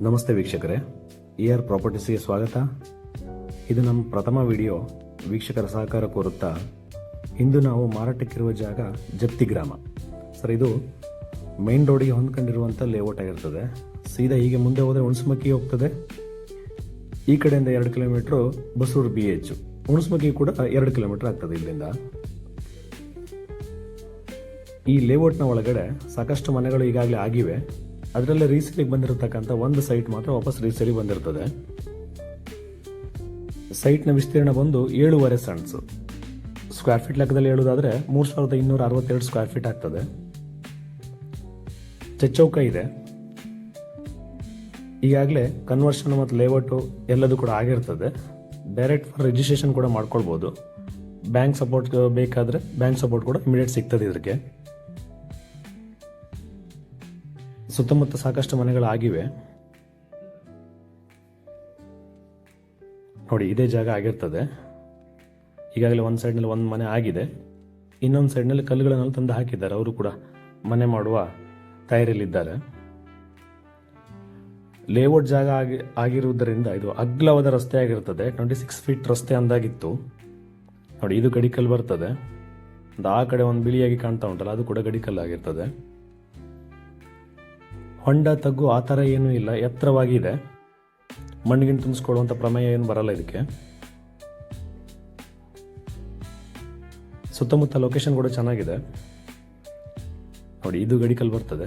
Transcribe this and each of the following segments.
ನಮಸ್ತೆ ವೀಕ್ಷಕರೇ. E R ಪ್ರಾಪರ್ಟೀಸ್ಗೆ ಸ್ವಾಗತ. ಇದು ನಮ್ಮ ಪ್ರಥಮ ವಿಡಿಯೋ. ವೀಕ್ಷಕರ ಸಹಕಾರ ಕೋರುತ್ತಾ ಇಂದು ನಾವು ಮಾರಾಟಕ್ಕಿರುವ ಜಾಗ ಜಪ್ತಿ ಗ್ರಾಮ. ಸರ್, ಇದು ಮೈನ್ ರೋಡಿಗೆ ಹೊಂದ್ಕೊಂಡಿರುವಂಥ ಲೇಔಟ್ ಆಗಿರ್ತದೆ. ಸೀದಾ ಹೀಗೆ ಮುಂದೆ ಹೋದರೆ ಹುಣಸಮಕ್ಕಿ ಹೋಗ್ತದೆ. ಈ ಕಡೆಯಿಂದ ಎರಡು kilometre Basur B H Hunasamakki ಕೂಡ ಎರಡು ಕಿಲೋಮೀಟರ್ ಆಗ್ತದೆ ಇಲ್ಲಿಂದ. ಈ ಲೇಔಟ್ನ ಒಳಗಡೆ ಸಾಕಷ್ಟು ಮನೆಗಳು ಈಗಾಗಲೇ ಆಗಿವೆ. ಅದರಲ್ಲೇ ರೀಸೇಲಿಗೆ ಬಂದಿರತಕ್ಕಂಥ ಒಂದು ಸೈಟ್ ಮಾತ್ರ ವಾಪಸ್ ರೀಸೇಲಿಗೆ ಬಂದಿರ್ತದೆ. ಸೈಟ್ನ ವಿಸ್ತೀರ್ಣ ಬಂದು ಏಳುವರೆ ಸಣ್ಸು ಸ್ಕ್ವೇರ್ ಫೀಟ್ ಲೆಕ್ಕದಲ್ಲಿ ಹೇಳೋದಾದರೆ ಮೂರು ಸಾವಿರದ ಇನ್ನೂರ ಅರವತ್ತೆರಡು ಸ್ಕ್ವೇರ್ ಫೀಟ್ ಆಗ್ತದೆ. ಚಚ್ಚೌಕ ಇದೆ. ಈಗಾಗಲೇ ಕನ್ವರ್ಷನ್ ಮತ್ತು ಲೇಔಟು ಎಲ್ಲದೂ ಕೂಡ ಆಗಿರ್ತದೆ. ಡೈರೆಕ್ಟ್ ಫಾರ್ ರಿಜಿಸ್ಟ್ರೇಷನ್ ಕೂಡ ಮಾಡ್ಕೊಳ್ಬೋದು. ಬ್ಯಾಂಕ್ ಸಪೋರ್ಟ್ ಬೇಕಾದರೆ ಬ್ಯಾಂಕ್ ಸಪೋರ್ಟ್ ಕೂಡ ಇಮಿಡಿಯೇಟ್ ಸಿಗ್ತದೆ ಇದಕ್ಕೆ ಸುತ್ತಮುತ್ತ ಸಾಕಷ್ಟು ಮನೆಗಳಾಗಿವೆ. ನೋಡಿ, ಇದೇ ಜಾಗ ಆಗಿರ್ತದೆ. ಈಗಾಗಲೇ ಒಂದು ಸೈಡ್ನಲ್ಲಿ ಒಂದು ಮನೆ ಆಗಿದೆ. ಇನ್ನೊಂದು ಸೈಡ್ನಲ್ಲಿ ಕಲ್ಲುಗಳನ್ನು ತಂದು ಹಾಕಿದ್ದಾರೆ. ಅವರು ಕೂಡ ಮನೆ ಮಾಡುವ ತಯಾರಿಯಲ್ಲಿದ್ದಾರೆ. ಲೇಔಟ್ ಜಾಗ ಆಗಿ, ಆಗಿರುವುದರಿಂದ ಇದು ಅಗ್ಲವಾದ ರಸ್ತೆ ಆಗಿರ್ತದೆ. ಟ್ವೆಂಟಿ ಸಿಕ್ಸ್ ಫೀಟ್ ರಸ್ತೆ ಅಂದಾಗಿತ್ತು. ನೋಡಿ, ಇದು ಗಡಿಕಲ್ ಬರ್ತದೆ. ಆ ಕಡೆ ಒಂದು ಬಿಳಿಯಾಗಿ ಕಾಣ್ತಾ ಉಂಟಲ್ಲ, ಅದು ಕೂಡ ಗಡಿಕಲ್ ಆಗಿರ್ತದೆ. ಹೊಂಡ ತಗ್ಗು ಆ ಥರ ಏನೂ ಇಲ್ಲ, ಎತ್ತರವಾಗಿದೆ. ಮಣ್ಣಿಗಿನ ತುಂಬಿಸ್ಕೊಳ್ಳುವಂಥ ಪ್ರಮೇಯ ಏನು ಬರಲ್ಲ ಇದಕ್ಕೆ. ಸುತ್ತಮುತ್ತ ಲೊಕೇಶನ್ ಕೂಡ ಚೆನ್ನಾಗಿದೆ. ನೋಡಿ, ಇದು ಗಡಿಕಲ್ ಬರ್ತದೆ.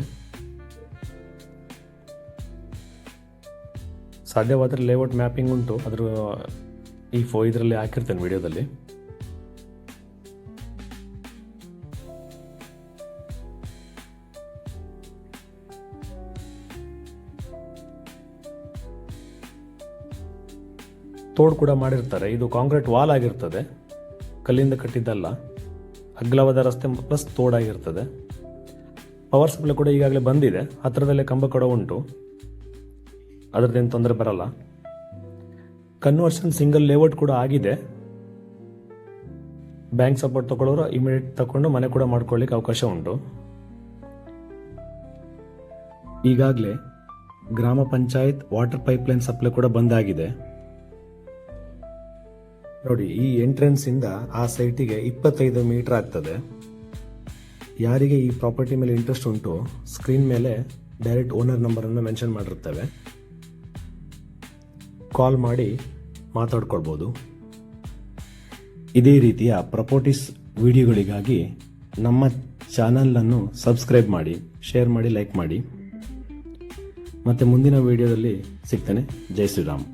ಸಾಧ್ಯವಾದರೆ ಲೇಔಟ್ ಮ್ಯಾಪಿಂಗ್ ಉಂಟು. ಅದರ, ಈ ಫೋ ಇದರಲ್ಲಿ ಹಾಕಿರ್ತೇನೆ ವಿಡಿಯೋದಲ್ಲಿ ತೋಡ್ ಕೂಡ ಮಾಡಿರ್ತಾರೆ. ಇದು ಕಾಂಕ್ರೀಟ್ ವಾಲ್ ಆಗಿರ್ತದೆ. ಕಲ್ಲಿಂದ ಕಟ್ಟಿದ್ದಲ್ಲ. ಅಗ್ಲವಾದ ರಸ್ತೆ ಪ್ಲಸ್ ತೋಡಾಗಿರ್ತದೆ. ಪವರ್ ಸಪ್ಲೈ ಕೂಡ ಈಗಾಗಲೇ ಬಂದಿದೆ. ಹತ್ತಿರದಲ್ಲೇ ಕಂಬ ಕೂಡ ಉಂಟು. ಅದರದ್ದೇನು ತೊಂದರೆ ಬರಲ್ಲ. ಕನ್ವರ್ಷನ್ ಸಿಂಗಲ್ ಲೇಔಟ್ ಕೂಡ ಆಗಿದೆ. ಬ್ಯಾಂಕ್ ಸಪೋರ್ಟ್ ತಗೊಳ್ಳೋರು ಇಮಿಡಿಯೇಟ್ ತಗೊಂಡು ಮನೆ ಕೂಡ ಮಾಡ್ಕೊಳ್ಳಿಕ್ಕೆ ಅವಕಾಶ ಉಂಟು. ಈಗಾಗಲೇ ಗ್ರಾಮ ಪಂಚಾಯತ್ ವಾಟರ್ ಪೈಪ್ಲೈನ್ ಸಪ್ಲೈ ಕೂಡ ಬಂದಾಗಿದೆ ನೋಡಿ, ಈ ಎಂಟ್ರೆನ್ಸ್ ಇಂದ ಆ ಸೈಟಿಗೆ ಇಪ್ಪತ್ತೈದು ಮೀಟರ್ ಆಗ್ತದೆ. ಯಾರಿಗೆ ಈ ಪ್ರಾಪರ್ಟಿ ಮೇಲೆ ಇಂಟ್ರೆಸ್ಟ್ ಉಂಟು ಸ್ಕ್ರೀನ್ ಮೇಲೆ ಡೈರೆಕ್ಟ್ ಓನರ್ ನಂಬರನ್ನು ಮೆನ್ಷನ್ ಮಾಡಿರ್ತೇವೆ ಕಾಲ್ ಮಾಡಿ ಮಾತಾಡ್ಕೊಳ್ಬೋದು. ಇದೇ ರೀತಿಯ ಪ್ರಾಪರ್ಟೀಸ್ ವಿಡಿಯೋಗಳಿಗಾಗಿ ನಮ್ಮ ಚಾನಲನ್ನು ಸಬ್ಸ್ಕ್ರೈಬ್ ಮಾಡಿ ಶೇರ್ ಮಾಡಿ ಲೈಕ್ ಮಾಡಿ. ಮತ್ತು ಮುಂದಿನ ವಿಡಿಯೋದಲ್ಲಿ ಸಿಗ್ತೇನೆ. ಜೈ ಶ್ರೀರಾಮ್.